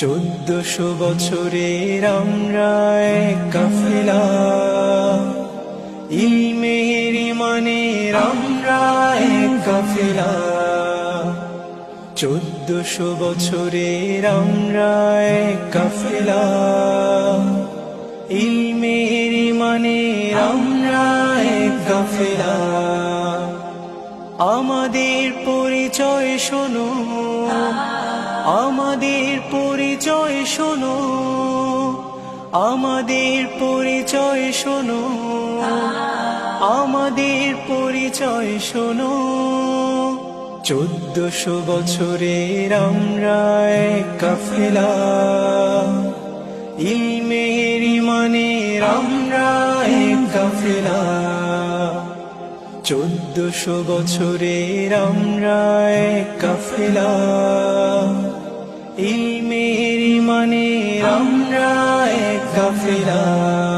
চোদ্দশো বছরের আমরা কাফেলা। ইলমের ইমানের আমরা কাফেলা। চোদ্দশো বছরের আমরা কাফেলা। ইলমের ইমানের আমরা কাফেলা। আমাদের পরিচয় শোনো। আমাদের পরিচয় শোনো। আমাদের পরিচয় শোনো। আমাদের পরিচয় শোনো। চোদ্দশো বছরের আমরা কাফেলা। ইলমের ইমানের আমরা কাফেলা। চোদ্দশো বছরের আমরা কফেলা। মেরি মানে আমরা কাফেলা।